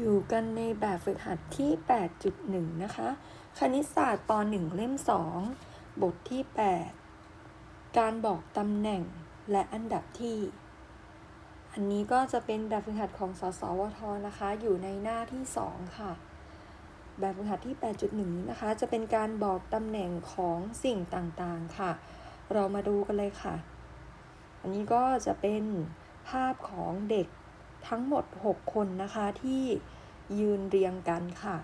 อยู่กันในแบบฝึกหัดที่ 8.1 นะคะ คณิตศาสตร์ป .1 เล่ม 2 บทที่ 8 การบอกตำแหน่งและอันดับที่ อันนี้ก็จะเป็นแบบฝึกหัดของสสวทนะคะ อยู่ในหน้าที่ 2 ค่ะ แบบฝึกหัดที่ 8.1 นี้นะคะ จะเป็นการบอกตำแหน่งของสิ่งต่างๆค่ะ เรามาดูกันเลยค่ะ อันนี้ก็จะเป็นภาพของเด็ก ทั้งหมด 6 คนนะคะที่ยืนเรียงกันค่ะ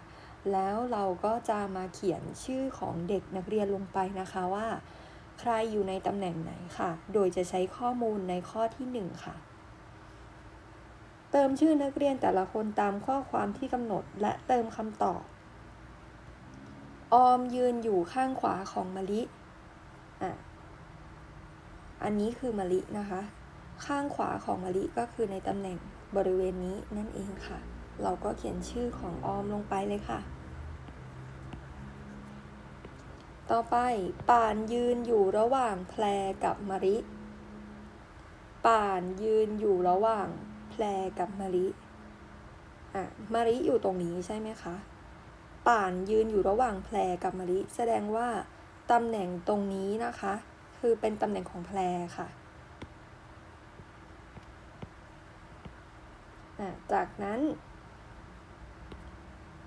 แล้วเราก็จะมาเขียนชื่อของเด็กนักเรียนลงไปนะคะว่า ใครอยู่ในตำแหน่งไหนค่ะ โดยจะใช้ข้อมูลในข้อที่ 1 ค่ะ เติมชื่อนักเรียนแต่ละคนตามข้อความที่กำหนดและเติมคำตอบ ออมยืนอยู่ข้างขวาของมะลิอะอันนี้คือมะลินะคะ ข้างขวาของมะลิก็คือในตำแหน่ง บริเวณนี้นั่นเองค่ะ เราก็เขียนชื่อของออมลงไปเลยค่ะ ต่อไปป่านยืนอยู่ระหว่างแพรกับมะลิป่านยืนอยู่ระหว่างแพรกับมะลิอะมะลิอยู่ตรงนี้ใช่ไหมคะป่านยืนอยู่ระหว่างแพรกับมะลิ แสดงว่าตำแหน่งตรงนี้นะคะ คือเป็นตำแหน่งของแพรค่ะ จากนั้น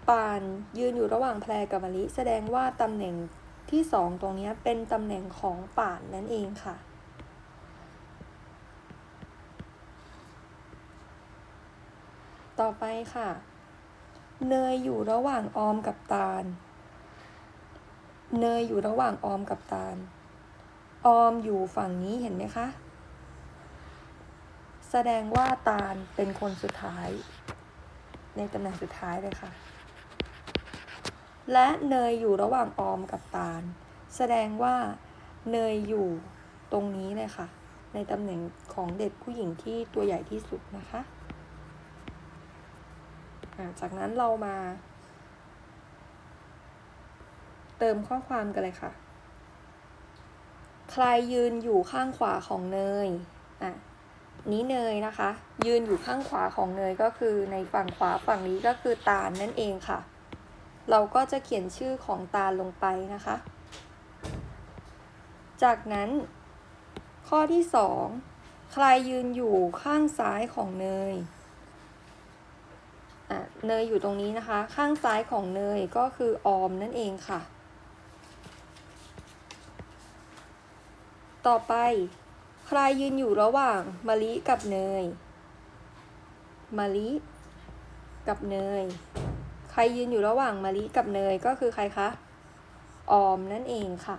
ปานยืนอยู่ระหว่างแพรกับมะลิแสดงว่าตำแหน่งที่สองตรงนี้เป็นตำแหน่งของป่านนั่นเองค่ะ ต่อไปค่ะ เนยอยู่ระหว่างออมกับตาล เนยอยู่ระหว่างออมกับตาล ออมอยู่ฝั่งนี้เห็นไหมคะ แสดงว่าตาลเป็นคนสุดท้าย ในตำแหน่งสุดท้ายเลยค่ะ และเนยอยู่ระหว่างออมกับตาล แสดงว่าเนยอยู่ตรงนี้เลยค่ะ ในตำแหน่งของเด็กผู้หญิงที่ตัวใหญ่ที่สุดนะคะจากนั้นเรามา เติมข้อความกันเลยค่ะ ใครยืนอยู่ข้างขวาของเนยอะ นี้เนยนะคะ ยืนอยู่ข้างขวาของเนยก็คือในฝั่งขวาฝั่งนี้ก็คือตาลนั่นเองค่ะ เราก็จะเขียนชื่อของตาลลงไปนะคะ จากนั้นข้อที่สองใครยืนอยู่ข้างซ้ายของเนยอะเนยอยู่ตรงนี้นะคะ ข้างซ้ายของเนยก็คือออมนั่นเองค่ะ ต่อไป ใครยืนอยู่ระหว่างมะลิกับเนยมะลิกับเนย ใครยืนอยู่ระหว่างมะลิกับเนยก็คือใครคะ ออมนั่นเองค่ะ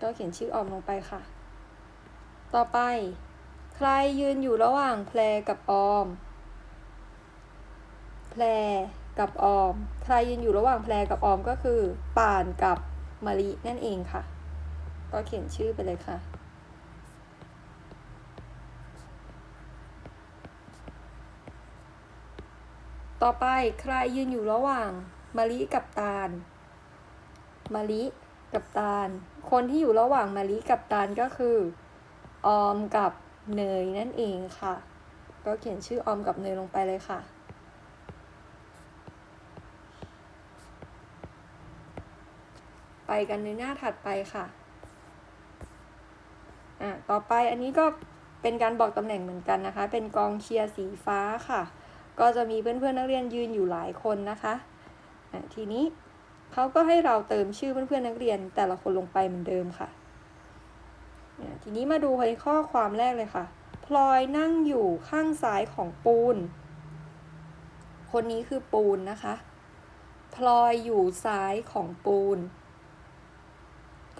ก็เขียนชื่อออมลงไปค่ะ ต่อไป ใครยืนอยู่ระหว่างแพรกับออม แพรกับออม ใครยืนอยู่ระหว่างแพรกับออมก็คือ ป่านกับมะลินั่นเองค่ะ ก็เขียนชื่อไปเลยค่ะ ต่อไปใครยืนอยู่ระหว่างมะลิกับตาลมะลิกับตาล คนที่อยู่ระหว่างมะลิกับตาลก็คือ ออมกับเนยนั่นเองค่ะ ก็เขียนชื่อออมกับเนยลงไปเลยค่ะ ไปกันในหน้าถัดไปค่ะ อะต่อไปอันนี้ก็เป็นการบอกตำแหน่งเหมือนกันนะคะ เป็นกองเชียร์สีฟ้าค่ะ ก็จะมีเพื่อนๆนักเรียนยืนอยู่หลายคนนะคะอะทีนี้เขาก็ให้เราเติมชื่อเพื่อนๆนักเรียนแต่ละคนลงไปเหมือนเดิมค่ะทีนี้มาดูในข้อความแรกเลยค่ะ พลอยนั่งอยู่ข้างซ้ายของปูน คนนี้คือปูนนะคะ พลอยอยู่ซ้ายของปูน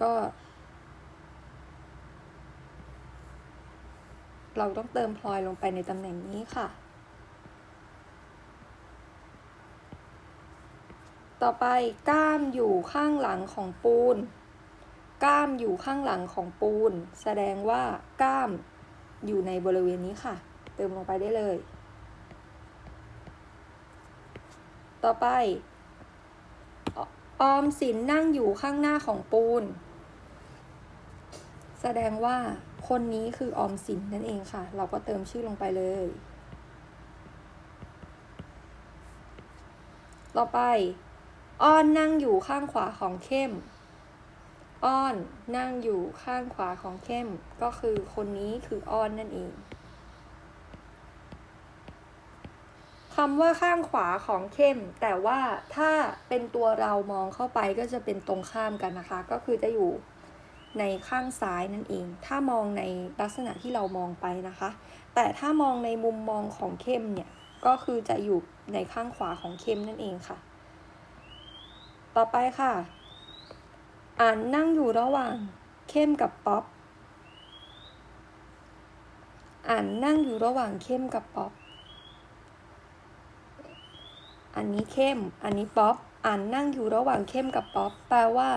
ก็ เราต้องเติมพลอยลงไปในตำแหน่งนี้ค่ะ ต่อไปก้ามอยู่ข้างหลังของปูน ก้ามอยู่ข้างหลังของปูน แสดงว่าก้ามอยู่ในบริเวณนี้ค่ะ เติมลงไปได้เลย ต่อไปออมสินนั่งอยู่ข้างหน้าของปูน แสดงว่า คนนี้คือออมสินนั่นเองค่ะ เราก็เติมชื่อลงไปเลย ต่อไป อ้อนนั่งอยู่ข้างขวาของเข้ม อ้อนนั่งอยู่ข้างขวาของเข้ม ก็คือคนนี้คืออ้อนนั่นเองคำว่าข้างขวาของเข้ม แต่ว่าถ้าเป็นตัวเรามองเข้าไปก็จะเป็นตรงข้ามกันนะคะ ก็คือจะอยู่ ในข้างซ้ายนั่นเอง ถ้ามองในลักษณะที่เรามองไปนะคะ แต่ถ้ามองในมุมมองของเข้มเนี่ย ก็คือจะอยู่ในข้างขวาของเข้มนั่นเองค่ะ ต่อไปค่ะ อ่านนั่งอยู่ระหว่างเข้มกับป๊อป อ่านนั่งอยู่ระหว่างเข้มกับป๊อป อันนี้เข้ม อันนี้ป๊อป อ่านนั่งอยู่ระหว่างเข้มกับป๊อป แปลว่า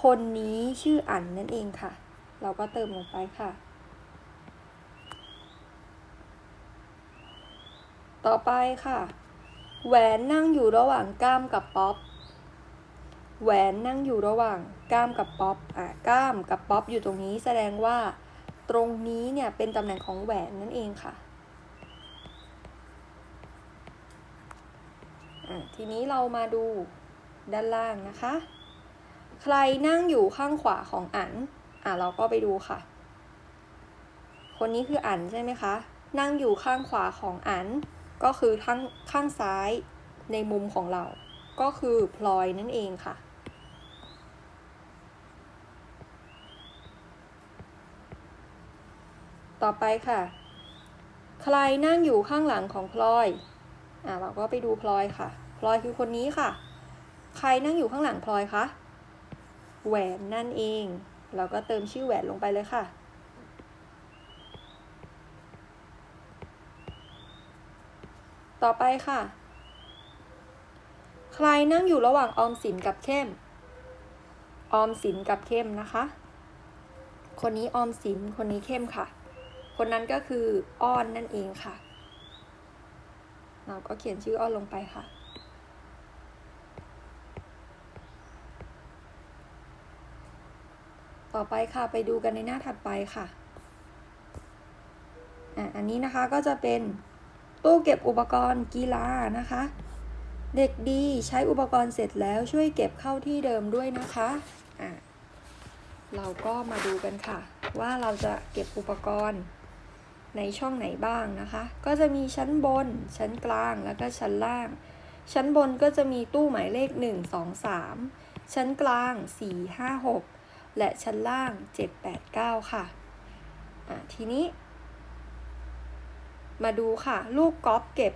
คนนี้ชื่ออันนั่นเองค่ะ เราก็เติมลงไปค่ะ ต่อไปค่ะ แหวนนั่งอยู่ระหว่างก้ามกับป๊อป แหวนนั่งอยู่ระหว่างก้ามกับป๊อป อะก้ามกับป๊อปอยู่ตรงนี้แสดงว่า ตรงนี้เนี่ยเป็นตำแหน่งของแหวนนั่นเองค่ะอะทีนี้เรามาดูด้านล่างนะคะ ใครนั่งอยู่ข้างขวาของอันอะเราก็ไปดูค่ะ คนนี้คืออันใช่ไหมคะ นั่งอยู่ข้างขวาของอัน ก็คือทั้งข้างซ้ายในมุมของเรา ก็คือพลอยนั่นเองค่ะ ต่อไปค่ะ ใครนั่งอยู่ข้างหลังของพลอย อะเราก็ไปดูพลอยค่ะ พลอยคือคนนี้ค่ะ ใครนั่งอยู่ข้างหลังพลอยคะ แหวนนั่นเอง เราก็เติมชื่อแหวนลงไปเลยค่ะ ต่อไปค่ะ ใครนั่งอยู่ระหว่างออมสินกับเข้ม ออมสินกับเข้มนะคะ คนนี้ออมสิน คนนี้เข้มค่ะ คนนั้นก็คืออ้อนนั่นเองค่ะ เราก็เขียนชื่ออ้อนลงไปค่ะ ต่อไปค่ะไปดูกันในหน้าถัดไปค่ะอะ อันนี้นะคะก็จะเป็นตู้เก็บอุปกรณ์กีฬานะคะ เด็กดีใช้อุปกรณ์เสร็จแล้วช่วยเก็บเข้าที่เดิมด้วยนะคะอะเราก็มาดูกันค่ะ ว่าเราจะเก็บอุปกรณ์ในช่องไหนบ้างนะคะ ก็จะมีชั้นบน ชั้นกลางแล้วก็ชั้นล่าง ชั้นบนก็จะมีตู้หมายเลข 1 2 3 ชั้นกลาง 4 5 6 และชั้นล่าง 7 8 9 ค่ะอะทีนี้ มาดูค่ะ ลูกกอล์ฟเก็บ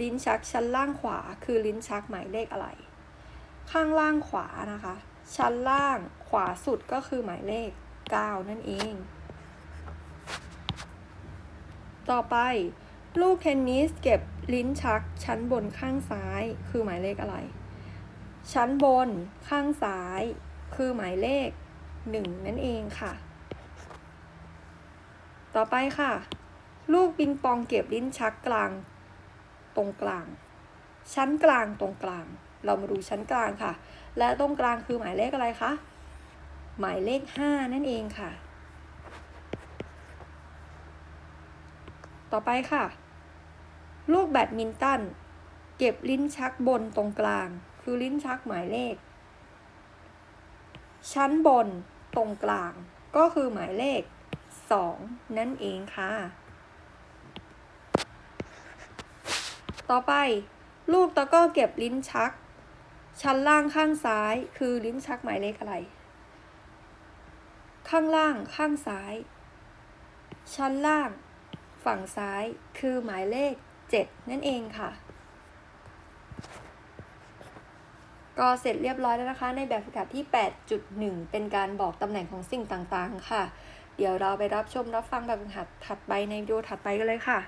ลิ้นชักชั้นล่างขวา คือลิ้นชักหมายเลขอะไร ข้างล่างขวานะคะ ชั้นล่างขวาสุดก็คือหมายเลข 9 นั่นเอง ต่อไป ลูกเทนนิสเก็บลิ้นชักชั้นบนข้างซ้าย คือหมายเลขอะไร ชั้นบนข้างซ้าย คือหมายเลข 1 นั่นเองค่ะ ต่อไปค่ะ ลูกปิงปองเก็บลิ้นชักกลาง ตรงกลาง ชั้นกลางตรงกลาง เรามาดูชั้นกลางค่ะ และตรงกลางคือหมายเลขอะไรคะ หมายเลข 5 นั่นเองค่ะ ต่อไปค่ะ ลูกแบดมินตันเก็บลิ้นชักบนตรงกลาง คือลิ้นชักหมายเลข ชั้นบนตรงกลางก็คือหมายเลข 2 นั่นเองค่ะ ต่อไป ลูกตะก้อเก็บลิ้นชัก ชั้นล่างข้างซ้ายคือลิ้นชักหมายเลขอะไร ข้างล่างข้างซ้าย ชั้นล่าง ฝั่งซ้ายคือหมายเลข 7 นั่นเองค่ะ ก็เสร็จเรียบร้อยแล้วนะคะ ในแบบฝึกหัดที่ 8.1 เป็นการบอกตำแหน่งของสิ่งต่างๆ ค่ะ เดี๋ยวเราไปรับชมรับฟังแบบฝึกหัดถัดไปในวิดีโอถัดไปกันเลยค่ะ